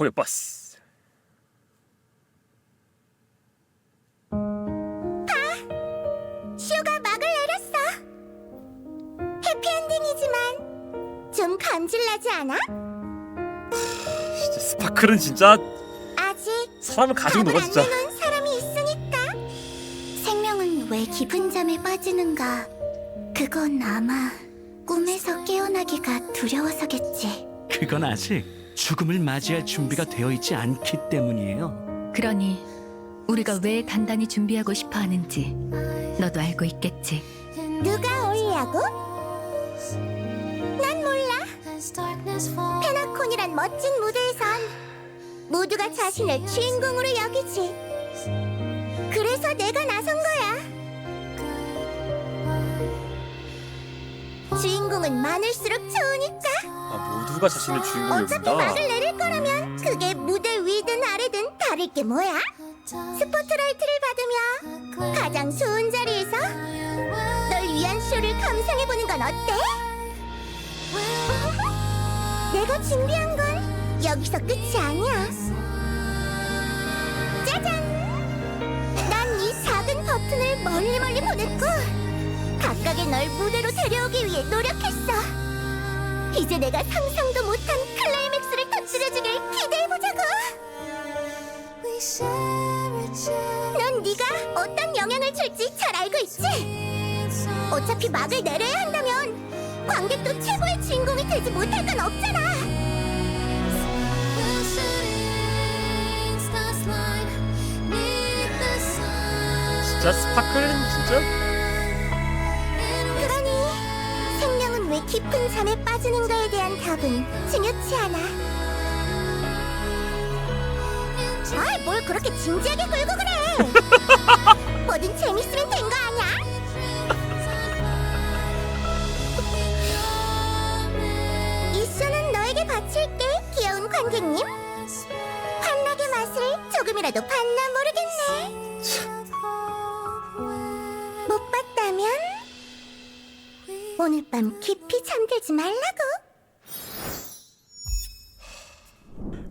호요버스 슈가 막을 내렸어. 해피엔딩이지만 좀 감질나지 않아? 진짜 스파클은 진짜 아직 사람을 가지고 놀아 안 진짜 내놓은 사람이 있으니까. 생명은 왜 깊은 잠에 빠지는가? 그건 아마 꿈에서 깨어나기가 두려워서겠지. 그건 아직 죽음을 맞이할 준비가 되어 있지 않기 때문이에요. 그러니 우리가 왜 단단히 준비하고 싶어 하는지 너도 알고 있겠지. 누가 올려고? 난 몰라. 페나콘이란 멋진 무대에선 모두가 자신을 주인공으로 여기지. 그래서 내가 나선 거야. 주인공은 많을수록 좋으니까. 아, 모두가 자신을 주인공이 어차피 여긴다 막을 내릴 거라면 그게 무대 위든 아래든 다를 게 뭐야? 스포트라이트를 받으며 가장 좋은 자리에서 널 위한 쇼를 감상해 보는 건 어때? 내가 준비한 건 여기서 끝이 아니야. 짜잔! 난 이 작은 버튼을 멀리 멀리 보냈고 각각의 널 무대로 데려오기 위해 노력했어. 이제 내가 상상도 못한 클라이맥스를 터뜨려주길 기대해보자고. 넌 네가 어떤 영향을 줄지 잘 알고 있지? 어차피 막을 내려야 한다면 관객도 최고의 주인공이 되지 못할 건 없잖아. 진짜 스파클은 진짜 왜 깊은 잠에 빠지는 가에 대한 답은 중요치 않아. 아이 뭘 그렇게 진지하게 굴고 그래? 뭐든 재밌으면 된 거 아니야? 이 쇼는 너에게 바칠게, 귀여운 관객님. 환락의 맛을 조금이라도 봤나 모르겠네. 오늘 밤 깊이 잠들지 말라고.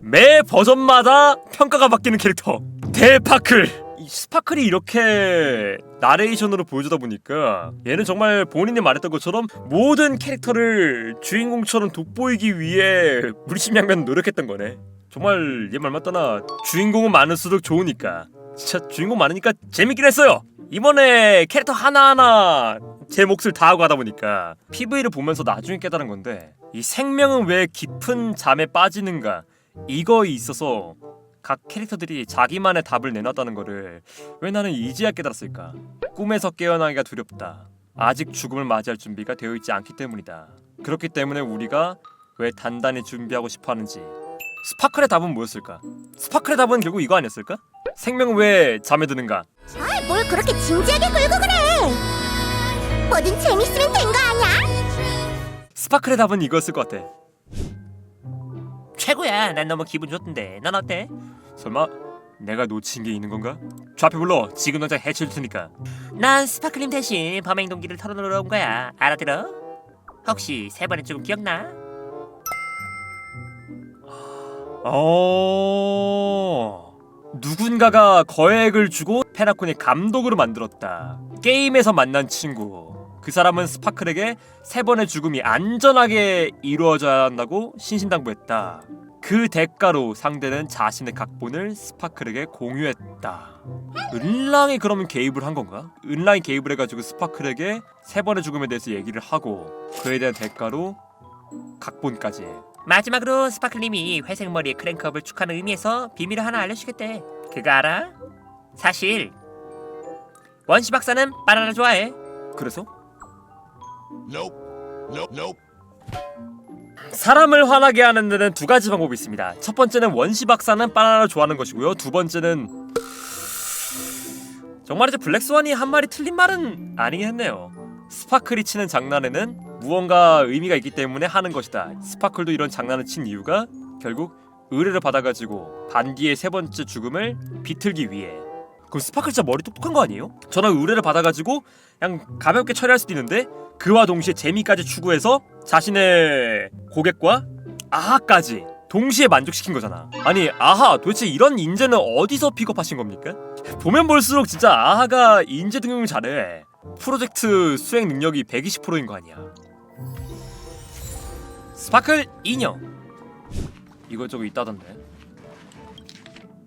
매 버전마다 평가가 바뀌는 캐릭터 대파클. 이 스파클이 이렇게 나레이션으로 보여주다 보니까 얘는 정말 본인이 말했던 것처럼 모든 캐릭터를 주인공처럼 돋보이기 위해 물심양면 노력했던 거네. 정말 얘 말 맞다나 주인공은 많을수록 좋으니까 진짜 주인공 많으니까 재밌긴 했어요 이번에 캐릭터 하나하나 제 몫을 다하고 하다 보니까 PV를 보면서 나중에 깨달은 건데 이 생명은 왜 깊은 잠에 빠지는가 이거에 있어서 각 캐릭터들이 자기만의 답을 내놨다는 거를 왜 나는 이제야 깨달았을까? 꿈에서 깨어나기가 두렵다. 아직 죽음을 맞이할 준비가 되어 있지 않기 때문이다. 그렇기 때문에 우리가 왜 단단히 준비하고 싶어 하는지. 스파클의 답은 뭐였을까? 스파클의 답은 결국 이거 아니었을까? 생명은 왜 잠에 드는가? 아이 뭘 그렇게 진지하게 굴고 그래? 뭐든 재밌으면 된 거 아니야? 스파클의 답은 이거였을 것 같아. 최고야. 난 너무 기분 좋던데. 넌 어때? 설마 내가 놓친 게 있는 건가? 좌표 불러. 지금 당장 해칠 테니까. 난 스파클님 대신 범행 동기를 털어놓으러 온 거야. 알아들어? 혹시 세 번의 죽음 기억나? 어. 누군가가 거액을 주고 페나콘이 감독으로 만들었다. 게임에서 만난 친구. 그 사람은 스파클에게 세 번의 죽음이 안전하게 이루어져야 한다고 신신당부했다. 그 대가로 상대는 자신의 각본을 스파클에게 공유했다. 은랑이 그러면 개입을 한 건가? 은랑이 개입을 해가지고 스파클에게 세 번의 죽음에 대해서 얘기를 하고 그에 대한 대가로 각본까지 해. 마지막으로 스파클님이 회색 머리의 크랭크업을 축하하는 의미에서 비밀을 하나 알려주겠대. 그거 알아? 사실 원시 박사는 바나나 좋아해. 그래서? Nope. Nope. Nope. 사람을 화나게 하는 데는 두 가지 방법이 있습니다. 첫 번째는 원시 박사는 바나나를 좋아하는 것이고요. 두 번째는 정말 이제 블랙스완이 한 말이 틀린 말은 아니긴 했네요. 스파클이 치는 장난에는 무언가 의미가 있기 때문에 하는 것이다. 스파클도 이런 장난을 친 이유가 결국 의뢰를 받아가지고 반디의 세 번째 죽음을 비틀기 위해. 그럼 스파클 진짜 머리 똑똑한 거 아니에요? 저는 의뢰를 받아가지고 그냥 가볍게 처리할 수도 있는데 그와 동시에 재미까지 추구해서 자신의 고객과 아하까지 동시에 만족시킨 거잖아. 아니 아하 도대체 이런 인재는 어디서 픽업하신 겁니까? 보면 볼수록 진짜 아하가 인재 등용을 잘해. 프로젝트 수행 능력이 120%인 거 아니야. 스파클 인형. 이것저것 있다던데.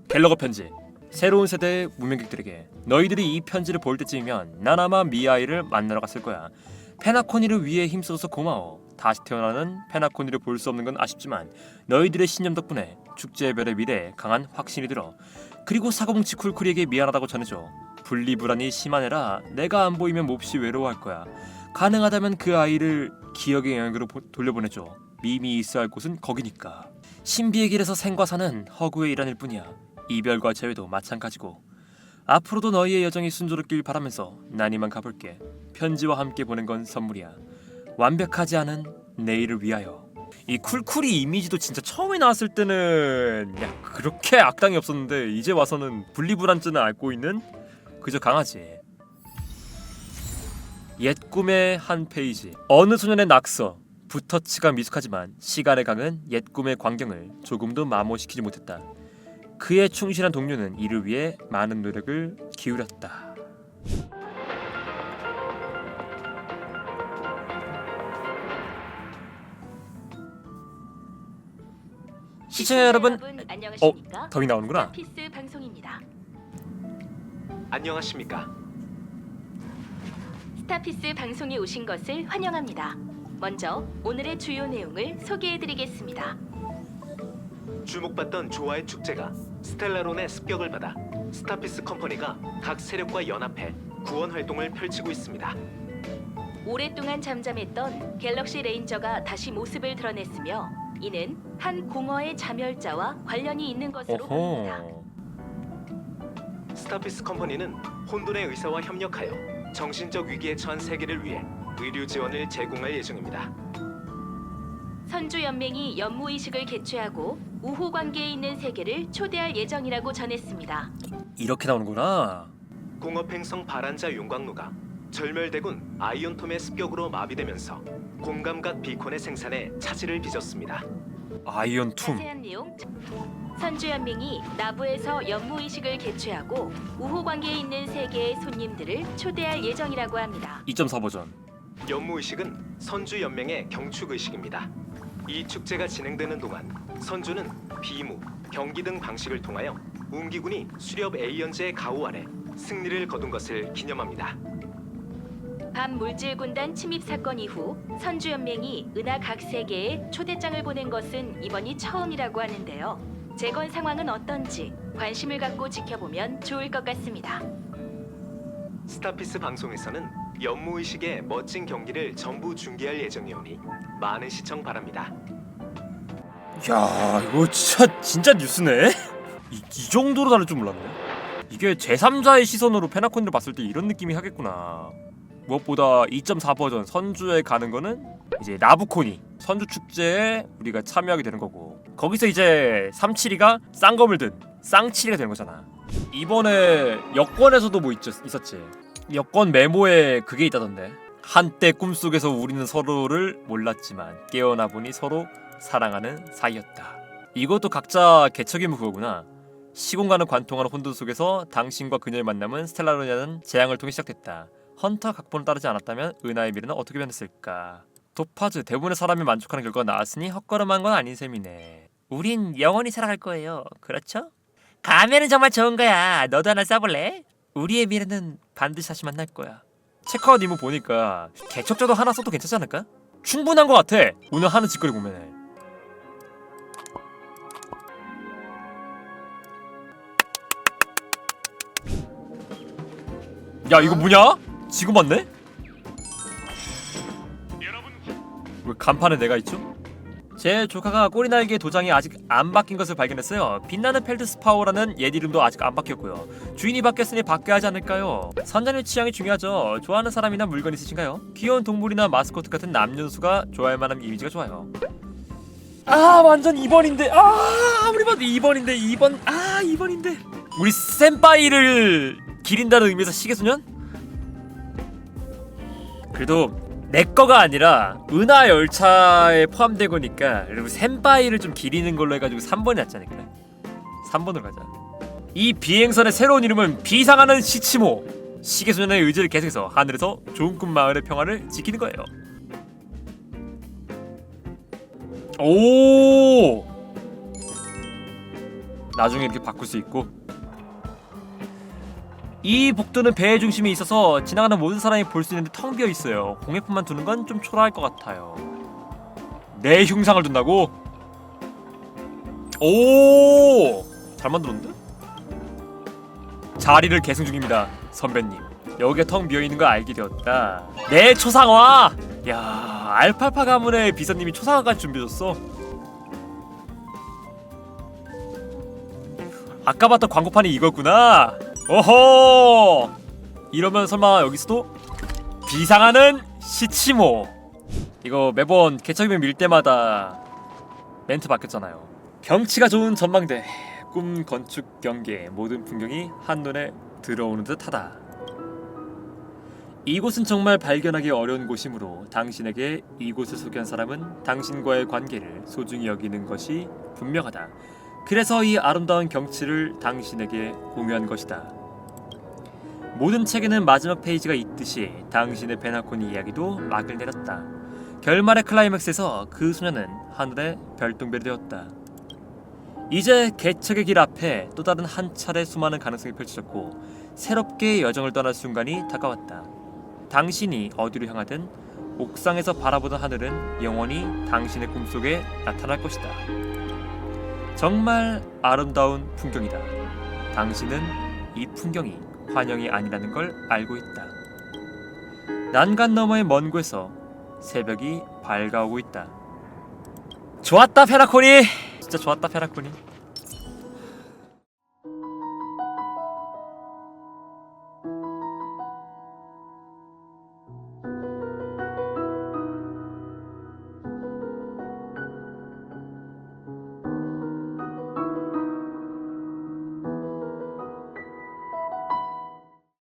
갤러거 편지. 새로운 세대의 무명객들에게 너희들이 이 편지를 볼 때쯤이면 난 아마 미아이를 만나러 갔을 거야. 페나코니를 위해 힘써서 고마워. 다시 태어나는 페나코니를 볼 수 없는 건 아쉽지만 너희들의 신념 덕분에 축제의 별의 미래에 강한 확신이 들어. 그리고 사고뭉치 쿨쿨이에게 미안하다고 전해줘. 분리불안이 심한 애라 내가 안 보이면 몹시 외로워할 거야. 가능하다면 그 아이를 기억의 영역으로 보- 돌려보내줘. 미미 있어야 할 곳은 거기니까. 신비의 길에서 생과 사는 허구의 일환일 뿐이야. 이별과 재회도 마찬가지고. 앞으로도 너희의 여정이 순조롭길 바라면서 난 이만 가볼게. 편지와 함께 보낸 건 선물이야. 완벽하지 않은 내일을 위하여. 이 쿨쿨이 이미지도 진짜 처음에 나왔을 때는 야 그렇게 악당이 없었는데 이제 와서는 분리불안증을 앓고 있는 그저 강아지. 옛 꿈의 한 페이지. 어느 소년의 낙서. 붓터치가 미숙하지만 시간의 강은 옛 꿈의 광경을 조금도 마모시키지 못했다. 그의 충실한 동료는 이를 위해 많은 노력을 기울였다. 시청자 여러분, 안녕하십니까? 어, 더위 나오는구나. 피스 방송입니다. 안녕하십니까. 스타피스 방송에 오신 것을 환영합니다. 먼저 오늘의 주요 내용을 소개해드리겠습니다. 주목받던 조화의 축제가 스텔라론의 습격을 받아 스타피스 컴퍼니가 각 세력과 연합해 구원 활동을 펼치고 있습니다. 오랫동안 잠잠했던 갤럭시 레인저가 다시 모습을 드러냈으며 이는 한 공허의 자멸자와 관련이 있는 것으로 보입니다. 스타피스 컴퍼니는 혼돈의 의사와 협력하여 정신적 위기에 처한 세계를 위해 의료 지원을 제공할 예정입니다. 선주 연맹이 연무 의식을 개최하고 우호 관계에 있는 세계를 초대할 예정이라고 전했습니다. 이렇게 나오는구나. 공업행성 바란자 용광로가 절멸대군 아이온톰의 습격으로 마비되면서 공감각 비콘의 생산에 차질을 빚었습니다. 아이언 툼. 자세한 내용 선주 연맹이 나부에서 연무 의식을 개최하고 우호 관계에 있는 세계의 손님들을 초대할 예정이라고 합니다. 2.4 버전. 연무의식은 선주 연맹의 경축 의식입니다. 이 축제가 진행되는 동안 선주는 비무, 경기 등 방식을 통하여 웅기군이 수렵 에이언즈의 가호 아래 승리를 거둔 것을 기념합니다. 밤 물질 군단 침입 사건 이후 선주 연맹이 은하 각 세계에 초대장을 보낸 것은 이번이 처음이라고 하는데요. 재건 상황은 어떤지 관심을 갖고 지켜보면 좋을 것 같습니다. 스타피스 방송에서는 연무의식의 멋진 경기를 전부 중계할 예정이오니 많은 시청 바랍니다. 야 이거 진짜 진짜 뉴스네. 이, 이 정도로 다를 줄 몰랐네. 이게 제3자의 시선으로 페나콘을 봤을 때 이런 느낌이 하겠구나. 무엇보다 2.4 버전 선주에 가는 거는 이제 나부코니 선주 축제에 우리가 참여하게 되는 거고 거기서 이제 372가 쌍검을 든 쌍칠이가 되는 거잖아. 이번에 여권에서도 뭐 있었지. 여권 메모에 그게 있다던데. 한때 꿈속에서 우리는 서로를 몰랐지만 깨어나 보니 서로 사랑하는 사이였다. 이것도 각자 개척이면 그거구나. 시공간을 관통하는 혼돈 속에서 당신과 그녀의 만남은 스텔라론이라는 재앙을 통해 시작됐다. 헌터 각본을 따르지 않았다면 은하의 미래는 어떻게 변했을까? 도파즈 대부분의 사람이 만족하는 결과가 나왔으니 헛걸음한 건 아닌 셈이네. 우린 영원히 살아갈 거예요. 그렇죠? 가면은 정말 좋은 거야. 너도 하나 써볼래? 우리의 미래는 반드시 다시 만날 거야. 체크아웃 이모 보니까 개척자도 하나 써도 괜찮지 않을까? 충분한 것 같아. 오늘 하는 짓거리 보면은. 야 이거 뭐냐? 지금 왔네? 왜 간판에 내가 있죠? 제 조카가 꼬리날개 도장이 아직 안 바뀐 것을 발견했어요. 빛나는 펠드스파워라는 옛 이름도 아직 안 바뀌었고요. 주인이 바뀌었으니 바뀌어야 하지 않을까요? 선장의 취향이 중요하죠. 좋아하는 사람이나 물건 있으신가요? 귀여운 동물이나 마스코트 같은 남녀노소가 좋아할 만한 이미지가 좋아요. 아 완전 2번인데 아 아무리 봐도 2번인데 2번 아 2번인데 우리 센파이를 기린다는 의미에서 시계소년? 그래도 내 거가 아니라 은하 열차에 포함되고니까 그리고 샘바이를 좀 기리는 걸로 해가지고 3번이 낫지 않을까? 3번으로 가자. 이 비행선의 새로운 이름은 비상하는 시치모. 시계소년의 의지를 계속해서 하늘에서 좋은 꿈 마을의 평화를 지키는 거예요. 오. 나중에 이렇게 바꿀 수 있고. 이 복도는 배의 중심에 있어서 지나가는 모든 사람이 볼 수 있는데 텅 비어 있어요. 공예품만 두는 건 좀 초라할 것 같아요. 내 흉상을 둔다고? 오! 잘 만들었는데? 자리를 계승 중입니다, 선배님. 여기에 텅 비어 있는 걸 알게 되었다. 내 초상화! 야, 알파파 가문의 비서님이 초상화까지 준비해줬어. 아까 봤던 광고판이 이거구나. 오호! 이러면 설마 여기서도 비상하는 시치모. 이거 매번 개척이면 밀 때마다 멘트 바뀌었잖아요. 경치가 좋은 전망대, 꿈 건축 경계 모든 풍경이 한눈에 들어오는 듯하다. 이곳은 정말 발견하기 어려운 곳이므로 당신에게 이곳을 소개한 사람은 당신과의 관계를 소중히 여기는 것이 분명하다. 그래서 이 아름다운 경치를 당신에게 공유한 것이다. 모든 책에는 마지막 페이지가 있듯이 당신의 베나코니 이야기도 막을 내렸다. 결말의 클라이맥스에서 그 소녀는 하늘의 별똥별이 되었다. 이제 개척의 길 앞에 또 다른 한 차례 수많은 가능성이 펼쳐졌고 새롭게 여정을 떠날 순간이 다가왔다. 당신이 어디로 향하든 옥상에서 바라보던 하늘은 영원히 당신의 꿈속에 나타날 것이다. 정말 아름다운 풍경이다. 당신은 이 풍경이 환영이 아니라는 걸 알고 있다. 난간 너머의 먼 곳에서 새벽이 밝아오고 있다. 좋았다 페라코니. 진짜 좋았다 페라코니.